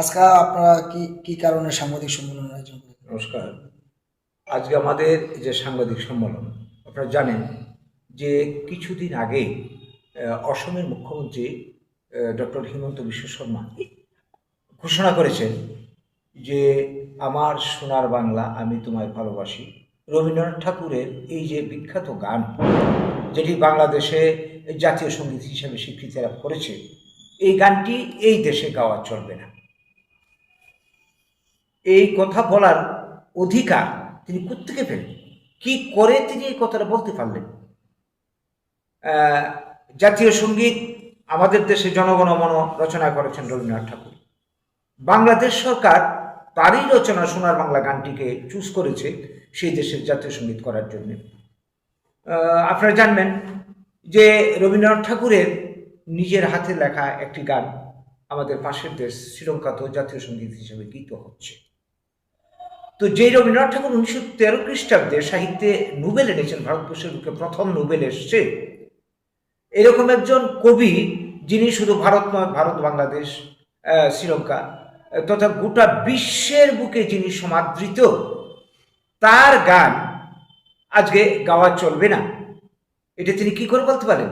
আজকে আপনারা কি কি কারণে সাংবাদিক সম্মেলন আয়োজন নমস্কার। আজকে আমাদের যে সাংবাদিক সম্মেলন, আপনারা জানেন যে কিছুদিন আগে অসমের মুখ্যমন্ত্রী ডক্টর হিমন্ত বিশ্ব শর্মা ঘোষণা করেছেন যে আমার সোনার বাংলা আমি তোমায় ভালোবাসি। রবীন্দ্রনাথ ঠাকুরের এই যে বিখ্যাত গান, যেটি বাংলাদেশে জাতীয় সংগীত হিসেবে স্বীকৃতি লাভ করেছে, এই গানটি এই দেশে গাওয়া চলবে না। এই কথা বলার অধিকার তিনি কোত্থেকে পেলেন? কি করে তিনি এই কথাটা বলতে পারলেন? জাতীয় সংগীত আমাদের দেশে জনগণ মন রচনা করেছেন রবীন্দ্রনাথ ঠাকুর। বাংলাদেশ সরকার তারই রচনা সোনার বাংলা গানটিকে চুজ করেছে সেই দেশের জাতীয় সংগীত করার জন্য। আপনারা জানবেন যে রবীন্দ্রনাথ ঠাকুরের নিজের হাতে লেখা একটি গান আমাদের পাশের দেশ শ্রীলঙ্কাতেও জাতীয় সংগীত হিসেবে গীত হচ্ছে। তো যেই রবীন্দ্রনাথ ঠাকুর উনিশশো তেরো খ্রিস্টাব্দে সাহিত্যে নোবেল এনেছেন, ভারতবর্ষের বুকে প্রথম নোবেল এসছে। এরকম একজন কবি যিনি শুধু ভারত নয়, ভারত, বাংলাদেশ শ্রীলঙ্কা, তথা গোটা বিশ্বের বুকে যিনি সমাদৃত, তার গান আজকে গাওয়া চলবে না। এটা তিনি কি করে বলতে পারেন?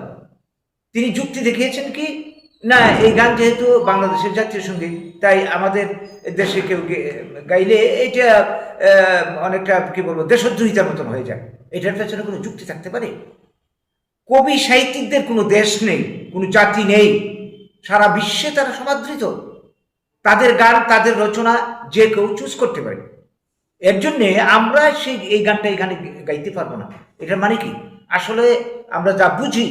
তিনি যুক্তি দেখিয়েছেন কি না, এই গান যেহেতু বাংলাদেশের জাতীয় সংগীত, তাই আমাদের দেশে কেউ গাইলে এটা অনেকটা, কি বলব, দেশদ্রোহিতার মতন হয়ে যায়। এটার পেছনে কোনো যুক্তি থাকতে পারে? কবি সাহিত্যিকদের কোনো দেশ নেই, কোনো জাতি নেই, সারা বিশ্বে তারা সমাদৃত। তাদের গান, তাদের রচনা যে কেউ চুজ করতে পারে। এর জন্যে আমরা সেই, এই গানটা এখানে গাইতে পারব না। এটার মানে কি? আসলে আমরা যা বুঝি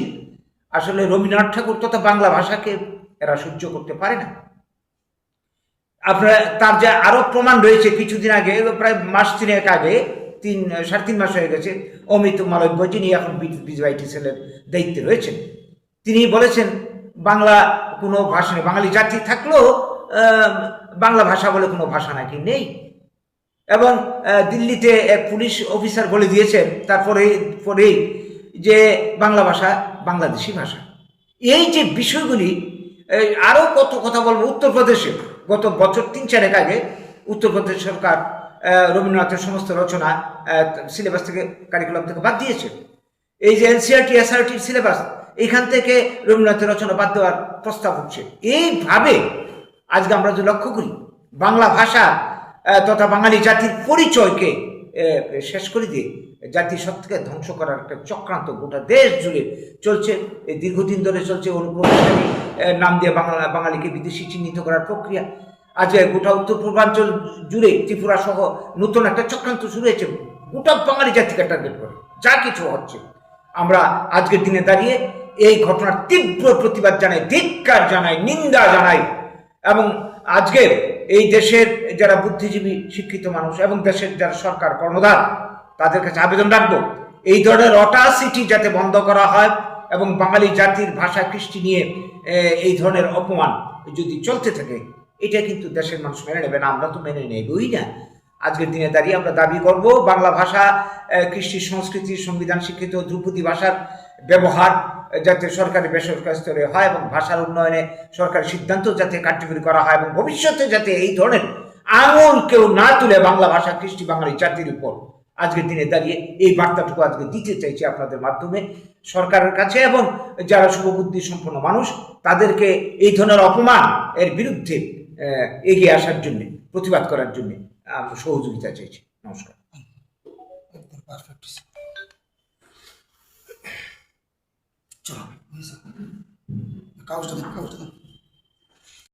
আসলে রবীন্দ্রনাথ ঠাকুর তথা বাংলা ভাষাকে এরা সহ্য করতে পারে না। আপনার, তার যে আরও প্রমাণ রয়েছে কিছুদিন আগে প্রায় মাস তিনেক আগে, তিন, সাড়ে তিন মাস হয়ে গেছে, অমিত মালব্য, যিনি এখন বিজয়টি সেলের দায়িত্বে রয়েছেন, তিনি বলেছেন, বাংলা কোনো ভাষা নেই, বাঙালি জাতি থাকলেও বাংলা ভাষা বলে কোনো ভাষা নাকি নেই। এবং দিল্লিতে এক পুলিশ অফিসার বলে দিয়েছেন, তারপরে, পরেই যে বাংলা ভাষা বাংলাদেশি ভাষা। এই যে বিষয়গুলি আরও কত কথা বলব, উত্তরপ্রদেশে গত বছর তিন চারেক আগে উত্তরপ্রদেশ সরকার রবীন্দ্রনাথের সমস্ত রচনা সিলেবাস থেকে কারিকুলাম থেকে বাদ দিয়েছে। এই যে এনসিআরটি এসআরটির সিলেবাস, এখান থেকে রবীন্দ্রনাথের রচনা বাদ দেওয়ার প্রস্তাব হচ্ছে। এইভাবে আজকে আমরা যে লক্ষ্য করি, বাংলা ভাষা তথা বাঙালি জাতির পরিচয়কে শেষ করে দিয়ে জাতির সত্যকে ধ্বংস করার একটা চক্রান্ত গোটা দেশ জুড়ে চলছে। এই দীর্ঘদিন ধরে চলছে অনুপ্রবেশকারী নাম দিয়ে বাংলা, বাঙালিকে বিদেশি চিহ্নিত করার প্রক্রিয়া। আজকে গোটা উত্তর পূর্বাঞ্চল জুড়ে ত্রিপুরা সহ নতুন একটা চক্রান্ত শুরু হয়েছে। গোটা বাঙালি জাতিকে টার্গেট করে। যা কিছু হচ্ছে। আমরা আজকের দিনে দাঁড়িয়ে এই ঘটনার তীব্র প্রতিবাদ জানাই, ধিক্কার জানাই, নিন্দা জানাই এবং আজকে এই দেশের যারা বুদ্ধিজীবী, শিক্ষিত মানুষ এবং দেশের যারা সরকার কর্ণধার, তাদের কাছে আবেদন রাখব, এই ধরনের অটাসিটি যাতে বন্ধ করা হয় এবং বাঙালি জাতির ভাষা কৃষ্টি নিয়ে এই ধরনের অপমান যদি চলতে থাকে, এটা কিন্তু দেশের মানুষ মেনে নেবে না, আমরা তো মেনে নেবই না। আজকের দিনে দাঁড়িয়ে আমরা দাবি করব, বাংলা ভাষা কৃষ্টি সংস্কৃতি, সংবিধান, শিক্ষিত ধ্রুপদী ভাষার ব্যবহার যাতে সরকারি বেসরকারি স্তরে হয় এবং ভাষার উন্নয়নে সরকারি সিদ্ধান্ত যাতে কার্যকরী করা হয় এবং ভবিষ্যতে যাতে এই ধরনের আঙুল কেউ না তুলে বাংলা ভাষা কৃষ্টি বাঙালি জাতির উপর। আজকের দিনে দাঁড়িয়ে এই বার্তাটুকু আজকে দিতে চাইছি আপনাদের মাধ্যমে সরকারের কাছে এবং যারা শুভবুদ্ধি সম্পন্ন মানুষ, তাদেরকে এই ধরনের অপমান এর বিরুদ্ধে এগিয়ে আসার জন্য, প্রতিবাদ করার জন্য সহযোগিতা চাইছি। নমস্কার। 叫，没事，搞这个，搞这个。